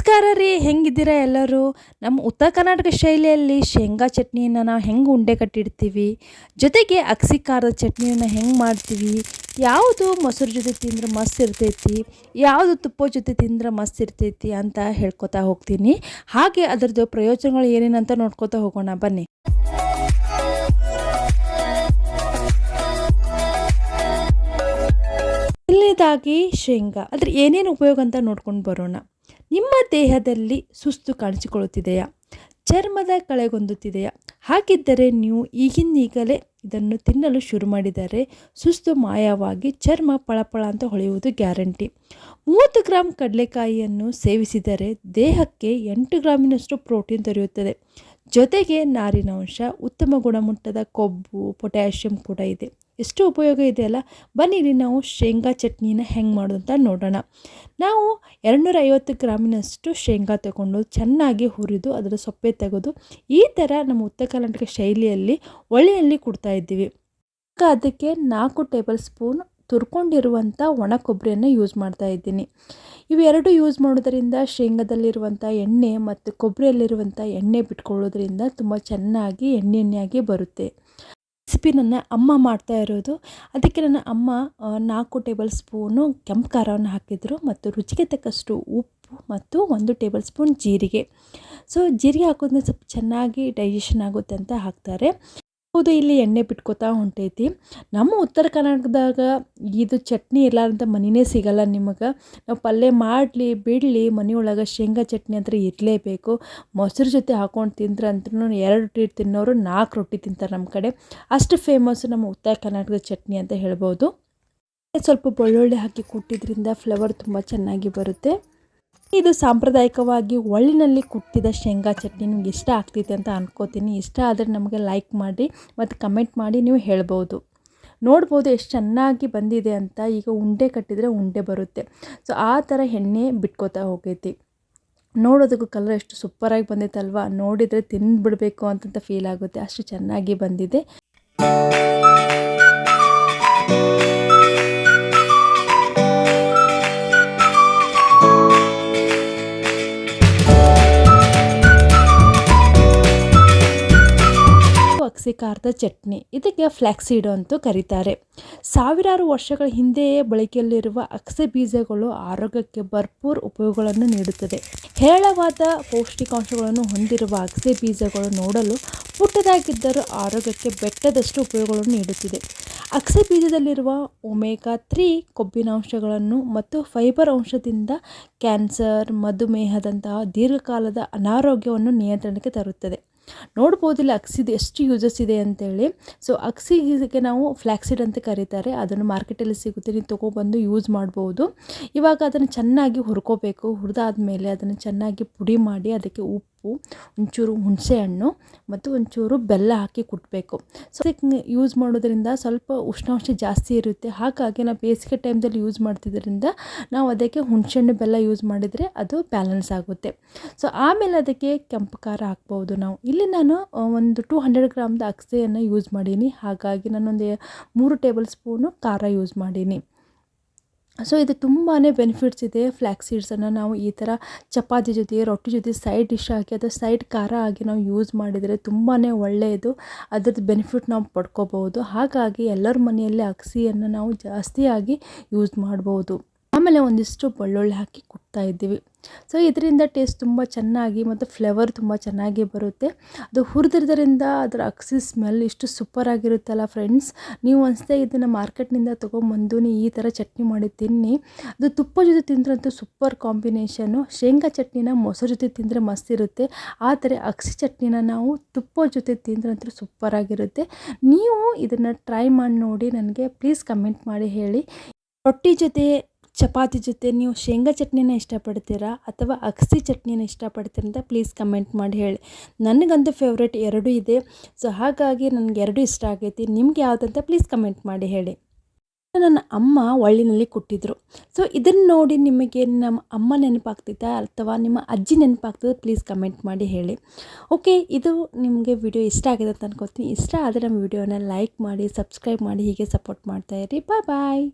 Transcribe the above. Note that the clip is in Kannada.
ನಮಸ್ಕಾರ ರೀ, ಹೆಂಗಿದ್ದೀರಾ ಎಲ್ಲರೂ? ನಮ್ಮ ಉತ್ತರ ಕರ್ನಾಟಕ ಶೈಲಿಯಲ್ಲಿ ಶೇಂಗಾ ಚಟ್ನಿಯನ್ನು ನಾವು ಹೆಂಗೆ ಉಂಡೆ ಕಟ್ಟಿಡ್ತೀವಿ? ಜೊತೆಗೆ ಅಗಸಿ ಖಾರದ ಚಟ್ನಿಯನ್ನು ಹೆಂಗೆ ಮಾಡ್ತೀವಿ? ಯಾವುದು ಮೊಸರು ಜೊತೆ ತಿಂದ್ರೆ ಮಸ್ತ್ ಇರ್ತೈತಿ? ಯಾವುದು ತುಪ್ಪ ಜೊತೆ ತಿಂದ್ರೆ ಮಸ್ತ್ ಇರ್ತೈತಿ ಅಂತ ಹೇಳ್ಕೊತಾ ಹೋಗ್ತೀನಿ. ಹಾಗೆ ಅದರದ್ದು ಪ್ರಯೋಜನಗಳು ಏನೇನಂತ ನೋಡ್ಕೊತಾ ಹೋಗೋಣ, ಬನ್ನಿ. ಮೊದಲನೇದಾಗಿ ಶೇಂಗಾ. ಅದ್ರ ಏನೇನು ಉಪಯೋಗ ಅಂತ ನೋಡ್ಕೊಂಡು ಬರೋಣ. ನಿಮ್ಮ ದೇಹದಲ್ಲಿ ಸುಸ್ತು ಕಾಣಿಸಿಕೊಳ್ಳುತ್ತಿದೆಯಾ? ಚರ್ಮದ ಕಳೆಗೊಂದುತ್ತಿದೆಯಾ ಹಾಗಿದ್ದರೆ ನೀವು ಈಗಿಂದೀಗಲೇ ಇದನ್ನು ತಿನ್ನಲು ಶುರು ಮಾಡಿದರೆ ಸುಸ್ತು ಮಾಯವಾಗಿ ಚರ್ಮ ಪಳಪಳ ಅಂತ ಹೊಳೆಯುವುದು ಗ್ಯಾರಂಟಿ. ಮೂವತ್ತು ಗ್ರಾಂ ಕಡಲೆಕಾಯಿಯನ್ನು ಸೇವಿಸಿದರೆ ದೇಹಕ್ಕೆ ಎಂಟು ಗ್ರಾಮಿನಷ್ಟು ಪ್ರೋಟೀನ್ ದೊರೆಯುತ್ತದೆ. ಜೊತೆಗೆ ನಾರಿನಾಂಶ ಉತ್ತಮ ಗುಣಮಟ್ಟದ ಕೊಬ್ಬು, ಪೊಟ್ಯಾಷಿಯಂ ಕೂಡ ಇದೆ. ಎಷ್ಟು ಉಪಯೋಗ ಇದೆ ಅಲ್ಲ? ಬನ್ನಿರಿ ನಾವು ಶೇಂಗಾ ಚಟ್ನಿನ ಹೆಂಗೆ ಮಾಡೋದು ಅಂತ ನೋಡೋಣ. ನಾವು ಎರಡುನೂರ ಐವತ್ತು ಗ್ರಾಮಿನಷ್ಟು ಶೇಂಗಾ ತಗೊಂಡು ಚೆನ್ನಾಗಿ ಹುರಿದು ಅದರ ಸೊಪ್ಪೆ ತೆಗೆದು ಈ ಥರ ನಮ್ಮ ಉತ್ತರ ಕರ್ನಾಟಕ ಶೈಲಿಯಲ್ಲಿ ಒಳ್ಳೆಯಲ್ಲಿ ಕೊಡ್ತಾ ಇದ್ದೀವಿ. ಅದಕ್ಕೆ ನಾಲ್ಕು ಟೇಬಲ್ ಸ್ಪೂನ್ ತುರ್ಕೊಂಡಿರುವಂಥ ಒಣ ಕೊಬ್ಬರಿಯನ್ನು ಯೂಸ್ ಮಾಡ್ತಾ ಇದ್ದೀನಿ. ಇವೆರಡು ಯೂಸ್ ಮಾಡೋದರಿಂದ ಶೇಂಗಾದಲ್ಲಿರುವಂಥ ಎಣ್ಣೆ ಮತ್ತು ಕೊಬ್ಬರಿಯಲ್ಲಿರುವಂಥ ಎಣ್ಣೆ ಬಿಟ್ಕೊಳ್ಳೋದ್ರಿಂದ ತುಂಬ ಚೆನ್ನಾಗಿ ಎಣ್ಣೆ ಎಣ್ಣೆಯಾಗಿ ಬರುತ್ತೆ. ರೆಸಿಪಿ ನನ್ನ ಅಮ್ಮ ಮಾಡ್ತಾ ಇರೋದು. ಅದಕ್ಕೆ ನನ್ನ ಅಮ್ಮ ನಾಲ್ಕು ಟೇಬಲ್ ಸ್ಪೂನು ಕೆಂಪು ಖಾರವನ್ನು ಹಾಕಿದರು ಮತ್ತು ರುಚಿಗೆ ತಕ್ಕಷ್ಟು ಉಪ್ಪು ಮತ್ತು ಒಂದು ಟೇಬಲ್ ಸ್ಪೂನ್ ಜೀರಿಗೆ. ಸೊ, ಜೀರಿಗೆ ಹಾಕೋದ್ರಿಂದ ಸ್ವಲ್ಪ ಚೆನ್ನಾಗಿ ಡೈಜೆಷನ್ ಆಗುತ್ತೆ ಅಂತ ಹಾಕ್ತಾರೆ. ಹೌದು, ಇಲ್ಲಿ ಎಣ್ಣೆ ಬಿಟ್ಕೋತಾ ಹೊಂಟೈತಿ. ನಮ್ಮ ಉತ್ತರ ಕರ್ನಾಟಕದಾಗ ಇದು ಚಟ್ನಿ ಇರಲಾರಂಥ ಮನಿನೇ ಸಿಗಲ್ಲ ನಿಮಗೆ. ನಾವು ಪಲ್ಯ ಮಾಡಲಿ, ಬಿಡಲಿ, ಮನೆಯೊಳಗೆ ಶೇಂಗಾ ಚಟ್ನಿ ಅಂತ ಇರಲೇಬೇಕು. ಮೊಸರು ಜೊತೆ ಹಾಕೊಂಡು ತಿಂದ್ರೆ ಅಂತೂ ಎರಡು ರೊಟ್ಟಿ ತಿನ್ನೋರು ನಾಲ್ಕು ರೊಟ್ಟಿ ತಿಂತಾರೆ ನಮ್ಮ ಕಡೆ. ಅಷ್ಟು ಫೇಮಸ್ಸು ನಮ್ಮ ಉತ್ತರ ಕರ್ನಾಟಕದ ಚಟ್ನಿ ಅಂತ ಹೇಳ್ಬೋದು. ಸ್ವಲ್ಪ ಬೆಳ್ಳುಳ್ಳಿ ಹಾಕಿ ಕುಟ್ಟಿದ್ರಿಂದ ಫ್ಲೇವರ್ ತುಂಬ ಚೆನ್ನಾಗಿ ಬರುತ್ತೆ. ಇದು ಸಾಂಪ್ರದಾಯಿಕವಾಗಿ ಒಳ್ಳಿನಲ್ಲಿ ಕುಟ್ಟಿದ ಶೇಂಗಾ ಚಟ್ನಿ ನಿಮ್ಗೆ ಇಷ್ಟ ಆಗ್ತೈತೆ ಅಂತ ಅನ್ಕೋತೀನಿ. ಇಷ್ಟ ಆದರೆ ನಮಗೆ ಲೈಕ್ ಮಾಡಿ ಮತ್ತು ಕಮೆಂಟ್ ಮಾಡಿ ನೀವು ಹೇಳ್ಬೋದು. ನೋಡ್ಬೋದು ಎಷ್ಟು ಚೆನ್ನಾಗಿ ಬಂದಿದೆ ಅಂತ. ಈಗ ಉಂಡೆ ಕಟ್ಟಿದರೆ ಉಂಡೆ ಬರುತ್ತೆ. ಸೊ ಆ ಥರ ಎಣ್ಣೆ ಬಿಟ್ಕೋತಾ ಹೋಗೈತಿ. ನೋಡೋದಕ್ಕೂ ಕಲರ್ ಎಷ್ಟು ಸೂಪರಾಗಿ ಬಂದಿತ್ತಲ್ವ ನೋಡಿದರೆ ತಿಂದುಬಿಡ್ಬೇಕು ಅಂತಂತ ಫೀಲ್ ಆಗುತ್ತೆ. ಅಷ್ಟು ಚೆನ್ನಾಗಿ ಬಂದಿದೆ. ಖಾರದ ಚಟ್ನಿ. ಇದಕ್ಕೆ ಫ್ಲ್ಯಾಕ್ಸೀಡ್ ಅಂತೂ ಕರೀತಾರೆ. ಸಾವಿರಾರು ವರ್ಷಗಳ ಹಿಂದೆಯೇ ಬಳಕೆಯಲ್ಲಿರುವ ಅಕ್ಸೆ ಬೀಜಗಳು ಆರೋಗ್ಯಕ್ಕೆ ಭರ್ಪೂರ್ ಉಪಯೋಗಗಳನ್ನು ನೀಡುತ್ತದೆ. ಹೇರಳವಾದ ಪೌಷ್ಟಿಕಾಂಶಗಳನ್ನು ಹೊಂದಿರುವ ಅಕ್ಸೆ ಬೀಜಗಳು ನೋಡಲು ಪುಟ್ಟದಾಗಿದ್ದರೂ ಆರೋಗ್ಯಕ್ಕೆ ಬೆಟ್ಟದಷ್ಟು ಉಪಯೋಗಗಳನ್ನು ನೀಡುತ್ತಿದೆ. ಅಕ್ಸೆ ಬೀಜದಲ್ಲಿರುವ ಒಮೇಗಾ ತ್ರೀ ಕೊಬ್ಬಿನಾಂಶಗಳನ್ನು ಮತ್ತು ಫೈಬರ್ ಅಂಶದಿಂದ ಕ್ಯಾನ್ಸರ್, ಮಧುಮೇಹದಂತಹ ದೀರ್ಘಕಾಲದ ಅನಾರೋಗ್ಯವನ್ನು ನಿಯಂತ್ರಣಕ್ಕೆ ತರುತ್ತದೆ. ನೋಡ್ಬೋದಿಲ್ಲ, ಅಕ್ಸಿದು ಎಷ್ಟು ಯೂಸಸ್ ಇದೆ ಅಂತೇಳಿ. ಸೊ ಅಕ್ಸಿಗೆ ನಾವು ಫ್ಲ್ಯಾಕ್ಸಿಡ್ ಅಂತ ಕರೀತಾರೆ. ಅದನ್ನು ಮಾರ್ಕೆಟಲ್ಲಿ ಸಿಗುತ್ತೆ. ನೀವು ತೊಗೊಬಂದು ಯೂಸ್ ಮಾಡ್ಬೋದು. ಇವಾಗ ಅದನ್ನು ಚೆನ್ನಾಗಿ ಹುರ್ಕೋಬೇಕು. ಹುರಿದಾದ್ಮೇಲೆ ಅದನ್ನು ಚೆನ್ನಾಗಿ ಪುಡಿ ಮಾಡಿ ಅದಕ್ಕೆ ಉಪ್ಪು ಉಪ್ಪು, ಒಂಚೂರು ಹುಣಸೆ ಹಣ್ಣು ಮತ್ತು ಒಂಚೂರು ಬೆಲ್ಲ ಹಾಕಿ ಕುಟ್ಟಬೇಕು ಸೊ ಯೂಸ್ ಮಾಡೋದ್ರಿಂದ ಸ್ವಲ್ಪ ಉಷ್ಣಾಂಶ ಜಾಸ್ತಿ ಇರುತ್ತೆ. ಹಾಗಾಗಿ ನಾವು ಬೇಸಿಗೆ ಟೈಮ್ದಲ್ಲಿ ಯೂಸ್ ಮಾಡ್ತಿದ್ದರಿಂದ ನಾವು ಅದಕ್ಕೆ ಹುಣಸೆಹಣ್ಣು ಬೆಲ್ಲ ಯೂಸ್ ಮಾಡಿದರೆ ಅದು ಬ್ಯಾಲೆನ್ಸ್ ಆಗುತ್ತೆ. ಸೊ ಆಮೇಲೆ ಅದಕ್ಕೆ ಕೆಂಪು ಖಾರ ಹಾಕ್ಬೋದು ನಾವು. ಇಲ್ಲಿ ನಾನು ಒಂದು ಟೂ ಹಂಡ್ರೆಡ್ ಗ್ರಾಮ್ದ ಅಕ್ಸೆಯನ್ನು ಯೂಸ್ ಮಾಡೀನಿ. ಹಾಗಾಗಿ ನಾನೊಂದು ಮೂರು ಟೇಬಲ್ ಸ್ಪೂನು ಖಾರ ಯೂಸ್ ಮಾಡೀನಿ. ಸೊ ಇದು ತುಂಬಾ ಬೆನಿಫಿಟ್ಸ್ ಇದೆ. ಫ್ಲ್ಯಾಕ್ಸ್ ಸೀಡ್ಸನ್ನು ನಾವು ಈ ಥರ ಚಪಾತಿ ಜೊತೆ, ರೊಟ್ಟಿ ಜೊತೆ ಸೈಡ್ ಡಿಶ್ ಹಾಕಿ ಅಥವಾ ಸೈಡ್ ಖಾರ ಆಗಿ ನಾವು ಯೂಸ್ ಮಾಡಿದರೆ ತುಂಬಾ ಒಳ್ಳೆಯದು. ಅದರದ್ದು ಬೆನಿಫಿಟ್ ನಾವು ಪಡ್ಕೋಬಹುದು. ಹಾಗಾಗಿ ಎಲ್ಲರ ಮನೆಯಲ್ಲಿ ಅಗಸಿಯನ್ನು ನಾವು ಜಾಸ್ತಿಯಾಗಿ ಯೂಸ್ ಮಾಡ್ಬೋದು. ಆಮೇಲೆ ಒಂದಿಷ್ಟು ಬೆಳ್ಳುಳ್ಳಿ ಹಾಕಿ ಕುಟ್ತಾ ಇದ್ದೀವಿ. ಸೊ ಇದರಿಂದ ಟೇಸ್ಟ್ ತುಂಬ ಚೆನ್ನಾಗಿ ಮತ್ತು ಫ್ಲೇವರ್ ತುಂಬ ಚೆನ್ನಾಗಿ ಬರುತ್ತೆ. ಅದು ಹುರಿದಿರೋದ್ರಿಂದ ಅದರ ಅಕ್ಸಿ ಸ್ಮೆಲ್ ಇಷ್ಟು ಸೂಪರಾಗಿರುತ್ತಲ್ಲ ಫ್ರೆಂಡ್ಸ್ ನೀವು ಅನಿಸ್ತೇ ಇದನ್ನು ಮಾರ್ಕೆಟ್ನಿಂದ ತೊಗೊಂಬಂದು ನೀವು ಈ ಥರ ಚಟ್ನಿ ಮಾಡಿ ತಿನ್ನಿ. ಅದು ತುಪ್ಪ ಜೊತೆ ತಿಂದ್ರಂತೂ ಸೂಪರ್ ಕಾಂಬಿನೇಷನ್ನು ಶೇಂಗಾ ಚಟ್ನಿನ ಮೊಸರು ಜೊತೆ ತಿಂದರೆ ಮಸ್ತ್ ಇರುತ್ತೆ. ಆದರೆ ಅಕ್ಸಿ ಚಟ್ನಿನ ನಾವು ತುಪ್ಪ ಜೊತೆ ತಿಂದ್ರಂತೂ ಸೂಪರಾಗಿರುತ್ತೆ ನೀವು ಇದನ್ನು ಟ್ರೈ ಮಾಡಿ ನೋಡಿ, ನನಗೆ ಪ್ಲೀಸ್ ಕಮೆಂಟ್ ಮಾಡಿ ಹೇಳಿ. ರೊಟ್ಟಿ ಜೊತೆ ಚಪಾತಿ ಜೊತೆ ನೀವು ಶೇಂಗಾ ಚಟ್ನಿನ ಇಷ್ಟಪಡ್ತೀರಾ ಅಥವಾ ಅಗಸಿ ಚಟ್ನಿನ ಇಷ್ಟಪಡ್ತೀರ ಅಂತ ಪ್ಲೀಸ್ ಕಮೆಂಟ್ ಮಾಡಿ ಹೇಳಿ. ನನಗಂತೂ ಫೇವ್ರೇಟ್ ಎರಡೂ ಇದೆ. ಸೊ ಹಾಗಾಗಿ ನನಗೆ ಎರಡೂ ಇಷ್ಟ ಆಗೈತಿ. ನಿಮ್ಗೆ ಯಾವುದಂತ ಪ್ಲೀಸ್ ಕಮೆಂಟ್ ಮಾಡಿ ಹೇಳಿ. ನನ್ನ ಅಮ್ಮ ಒಳ್ಳಿನಲ್ಲಿ ಕೊಟ್ಟಿದ್ದರು ಸೊ ಇದನ್ನು ನೋಡಿ ನಿಮಗೆ ನಮ್ಮ ಅಮ್ಮ ನೆನಪಾಗ್ತಿತ್ತಾ ಅಥವಾ ನಿಮ್ಮ ಅಜ್ಜಿ ನೆನಪಾಗ್ತದೆ ಪ್ಲೀಸ್ ಕಮೆಂಟ್ ಮಾಡಿ ಹೇಳಿ. ಓಕೆ ಇದು ನಿಮಗೆ ವಿಡಿಯೋ ಇಷ್ಟ ಆಗಿದೆ ಅಂತ ಅನ್ಕೋತೀನಿ. ಇಷ್ಟ ಆದರೆ ನಮ್ಮ ವಿಡಿಯೋನ ಲೈಕ್ ಮಾಡಿ ಸಬ್ಸ್ಕ್ರೈಬ್ ಮಾಡಿ, ಹೀಗೆ ಸಪೋರ್ಟ್ ಮಾಡ್ತಾಯಿರಿ ಬಾಯ್ ಬಾಯ್